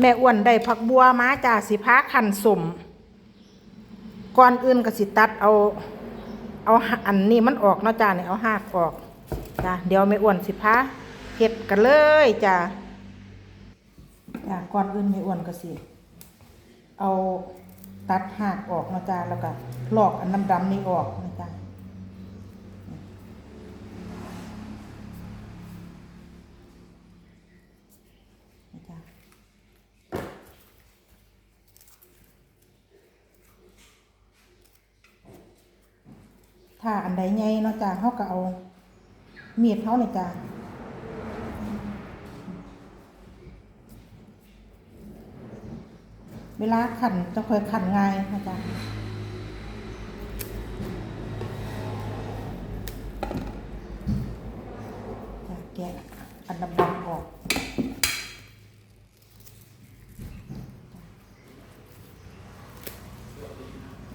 แม่อ้วนได้ผักบัวมาจ้าสิพาขันสมก่อนอื่นก็สิตัดเอา เอาอันนี้มันออกเนาะจ้าเนี่ยเอาหากออกจ้าเดี๋ยวแม่อ้วนสิพาเฮ็ดกันเลยจ้าจ้าก่อนอื่นแม่อ้วนก็สิเอาตัดหากออกเนาะจ้าแล้วก็ลอกอันดำๆนี่ออกนะจ้า ถ้าอันใดใหญ่เนาะจ้าเขาก็เอามีดเขาเนี่ยจ้าเวลาขันจะเคยขันง่ายนะจ๊ะจะแกะอันดำๆออก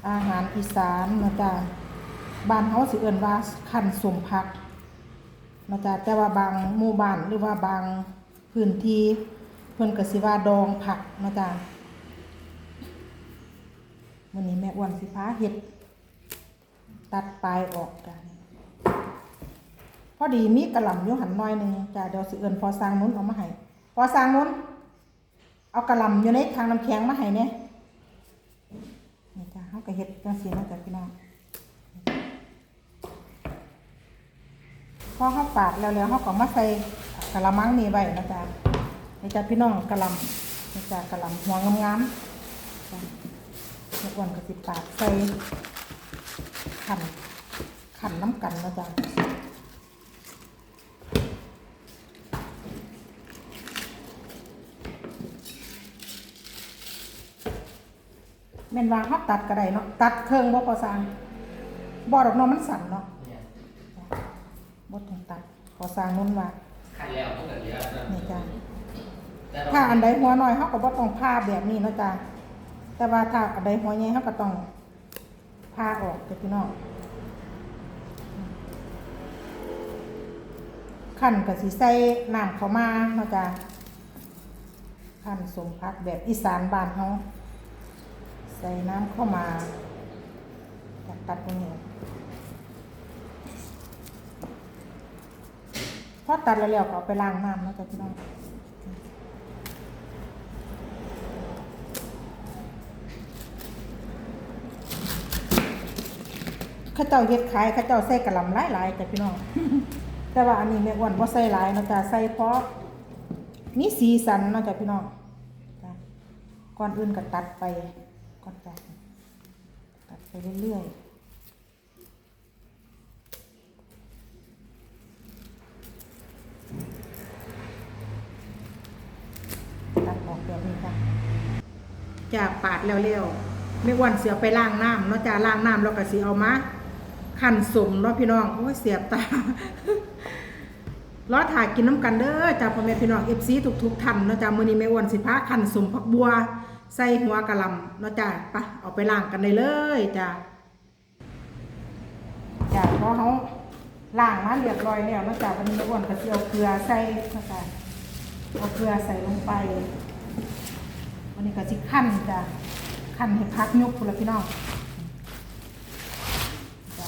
อาหารอีสานนะจ๊ะ บ้านเขาสิเอื่นว่าขันสมพักนะจ๊ะแต่ว่าบางหมู่บ้านหรือว่าบางพื้นที่เพิ่นก็สิว่าดองผักนะจ๊ะวันนี้แม่อ้วนสิพาเห็ด ตัดปลายออกกันพอดีมีกระหล่ำอยู่หันหน้อยหนึ่งจ้ะเดี๋ยวสิเอินพอสร้างนู้นเอามาให้พอสร้างนู้นเอากระหล่ำอยู่ในทางน้ำแข็งมาให้เนี่ยนี่จ้ะเขาก็เห็ดจังสีนะจ๊ะพี่น้อง พอเขาปาดแล้วแล้วเขาก็มาใส่กระมังนี่ไว้นะจ๊ะนี่จ้ะพี่น้องกะลำนี่จ้ะกะลำหัวงามๆแม่อ้วนก็สิปาดใส่ขันขันน้ำกันนะจ๊ะแม่นวางเขาตัดก็ไดเนาะตัดเครื่องบ่พอสร้างบ่ดอกเนาะมันสั่นเนาะ บ่ต้องตัดพอสร้างนุ่นว่าขันแล้วต้องแบบนี้นี่จ้ะแต่ถ้าอันใดหัวน้อยเขาก็บ่ต้องผ่าแบบนี้เนาะจ้ะแต่ว่าถ้าอันใดหัวใหญ่เขาก็ต้องผ่าออกจ้ะพี่น้องขั้นก็สิใส่น้ำเข้ามาเนาะจ้ะขั้นสมพักแบบอีสานบ้านเขาใส่น้ำเข้ามาจะตัดตรงนี้ อตัดแล้วๆก็เอาไปล้างน้ำเนาะจ้ะพี่น้องข้าเจ้าเฮ็ดขายข้าเจ้าใส่กระลำหลายๆจ้ะพี่น้อง แต่ว่าอันนี้แม่อ้วนบ่ใส่หลายนาะจ้ะใส่เพราะมีสีสันนาะจ้ะพี่น้องจ้ะก่อนอื่นก็ตัดไปก่อนจ้ะตัดไปเรื่อยๆตัดออกแบบนี้จ้ะ จะปาดแล้วๆไม่วันเสียไปล้างน้ำเนาะจ้าล้างน้ำแล้วก็สิเอามาขันสมเนาะพี่น้อง โอ้ยเสียบตารอถ่ายกินน้ำกันเด้อจ้าพ่อแม่พี่น้องเอฟซีทุกๆท่านเนาะจ้ามือนี้แม่อ้วนสิพาขันสมผักบัว ใส่หัวกะลำเนาะจ้าไปะเอาไปล้างกันได้เลยจ้าจ้าเพราะเขาล้างมาเรียบร้อยแล้วเนาะจ้าวันนี้แม่อ้วนก็สิเอาเกลือใส่เนาะจ้าเอาเกลือใส่ลงไป วันนี้ก็สิขั้นจ้ะขั้นให้พักยกพุ่นละพี่น้องจ้ะ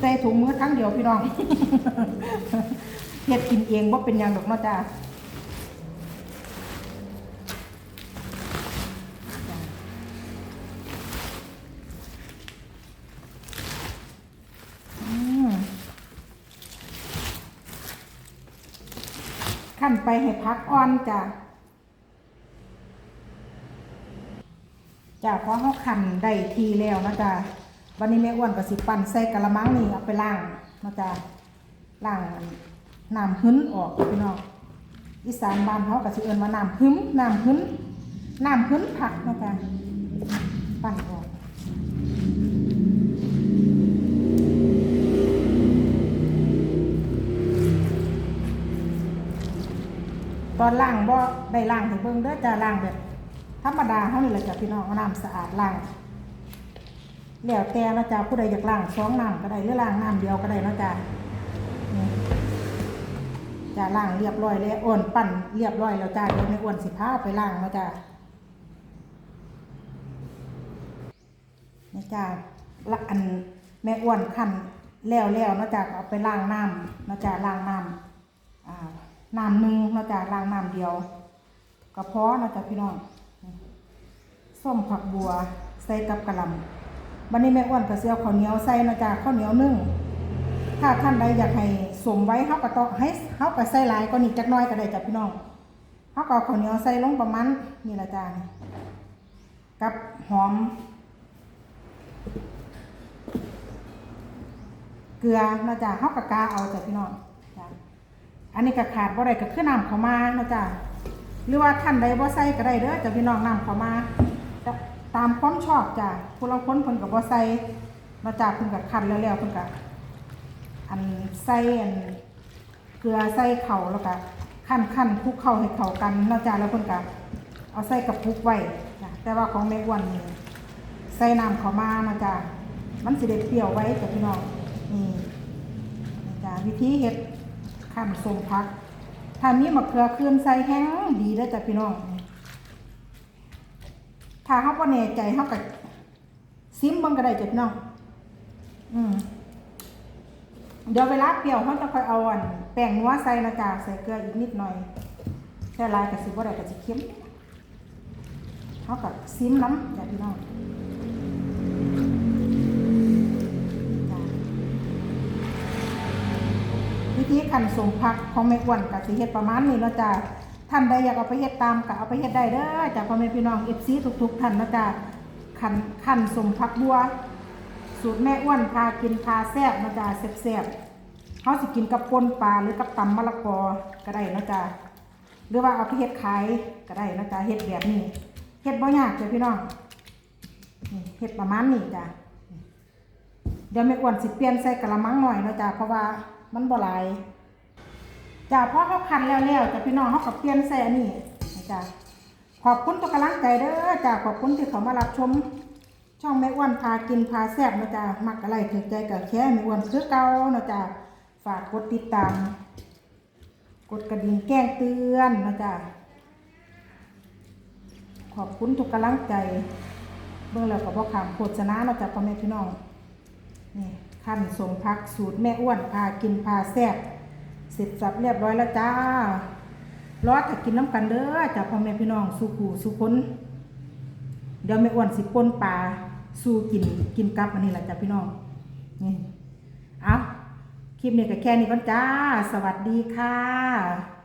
ใส่ถุงมือทั้งเดียวพี่น้องเฮ็ดกินเองบ่เป็นยังดอกเนาะจ้าจ้ะอืม ขั้นไปให้พักอ่อนจ้ะจ้ะเพราะเขาขันได้ทีแล้วนะจ้ะวันนี้แม่อ้วนก็สิปั่นใส่กะละมังนี่เอาไปล้างนะจ้ะล้างน้ำหึ้นออกพี่น้องอีสานบ้านเขาก็สิเอิ้นว่าน้ำหึ้มน้ำหึ้นน้ำหึ้นผักนะจ้ะ ตอนล่างบ่ได้ล่างให้เบิ่งเด้อจ้าล่างแบบธรรมดาเฮานี่แหละจ้ะพี่น้องน้ำสะอาดล่างแล้วแต่นะจ้าผู้ใดอยากล้างสองน้ำก็ได้หรือล้างน้ำเดียวก็ได้นะจ้าจ้าล้างเรียบร้อยแล้วอ้วนปั่นเรียบร้อยแล้วจ้าเดี๋ยวไม่อ้วนสิพาไปล้างนะจ้านี่จ้าละอันแม่อ้วนขันแล้วแล้วนะจ้าเอาไปล้างน้ำเนะจ้าล้างน้ำอ่า น้ำหนึ่งเนาจ้าล้างน้ำเดียวก็พอเนาะจ้าจะพี่น้องส้มผักบัวใส่กับกระหล่ำวันนี้แม่อ้วนก็สิเซียวข้าวเหนียวใส่นะจ๊ะข้าวเหนียวนึ่งถ้าท่านใดอยากให้สมไว้เฮาก็ต้องให้เฮาก็ใส่หลายก็นี่จักน้อยก็ได้จ้ะพี่น้องเฮาก็เอข้าวเหนียวใส่ลงประมาณนี่ละจ้ะกับหอม เกลือนะจ๊ะเฮาก็กาเอาจ้ะพี่น้อง อันนี้ก็ขาดบ่ได้ก็คือน้ำเข้ามานะจ๊ะหรือว่าท่านใดบ่ใส่ก็ได้เด้อจ้ะพี่น้องนำเข้ามาตามความชอบจ้ะผู้ลางคนเพิ่นก็บ่ใส่มาจากเพิ่นก็คั้นแล้วแล้วเพิ่นก็อันใส่อันเกลือใส่เข่าแล้วก็คั่นคั่นคลุกเข้าให้เข้ากันเนาะจ้ะแล้วเพิ่นก็เอาใส่กระปุกไว้จ้ะแต่ว่าของแม่อ้วนนี่ใส่น้ำเข้ามานะจ้ะมันสิได้เปรี้ยวไว้จ้ะพี่น้องนี่นี่จ้ะวิธีเฮ็ด คั่นส้มผัก ถ้ามีมะเขือคืนใส่แห้งดีแล้วจ้ะพี่น้อง ถ้าเขาบ่แน่ใจเขาก็ซิมบิ่งก็ได้จ้ะพี่น้อง อืมเดี๋ยวเวลาเปรี้ยวเขาจะค่อยเอาอันแป้งนัวใส่นะจ๊ะใส่เกลืออีกนิดหน่อยใส่ลายก็สิบ่ได้ก็สิเค็มเขาก็ซิมน้ำจ้ะพี่น้อง ธีขันสมพักของแม่อ้วนกับสิเฮ็ดประมาณนี้เนาะจ้ะท่านใดอยากเอาไปเฮ็ดตามก็เอาไปเฮ็ดได้เด้อจากพ่อแม่พี่น้องเอฟซีทุกๆท่านนะจ้ะขันขันสมพักบัว สูตรแม่อ้วนพากินพาแซ่บนะจ้ะแซ่บๆเขาสิกินกับปนปลาหรือกับตำมะละกอก็ได้นะจ้ะหรือว่าเอาไปเฮ็ดขายก็ได้นะจ้ะเฮ็ดแบบนี้เฮ็ดบ่ยากจ้ะพี่น้องเฮ็ดประมาณนี้จ้ะเดี๋ยวแม่อ้วนสิเปลี่ยนใส่กระมังหน่อยนะจ้ะเพราะว่า มันบ่หลายจ้ะพ่อเขาคันแล้วแล้วจ้ะพี่น้องเขาก็เปลี่ยนใส่นนี้นะจ้ะขอบคุณตัวกำลังใจเด้อจ้ะขอบคุณที่เขามารับชม ช่องแม่อ้วนพากินพาแซ่บนะจ้ะมักอะไรถึงใจกับแค่แม่อ้วนคือเก่านะจ้ะฝากกดติดตาม กดกระดิ่งแจ้งเตือนนะจ้ะขอบคุณทุกกำลังใจ เบิ่งแล้วก็บ่ขามโฆษณาเนาะจ้ะพ่อแม่พี่น้องนี่ ท่านสมพักสูตรแม่อ้วนพากินพาแซ่บเสร็จสับเรียบร้อยแล้วจ้ารอถ้ากินน้ำกันเด้อจากพ่อแม่พี่น้องสู่ขู่สู่คนเดี๋ยวแม่อ้วนสิปนปลาสู้กินกินกับอันนี้แหละจ้าพี่น้องนี่เอาคลิปนี้ก็แค่นี้ก่อนจ้า สวัสดีค่ะ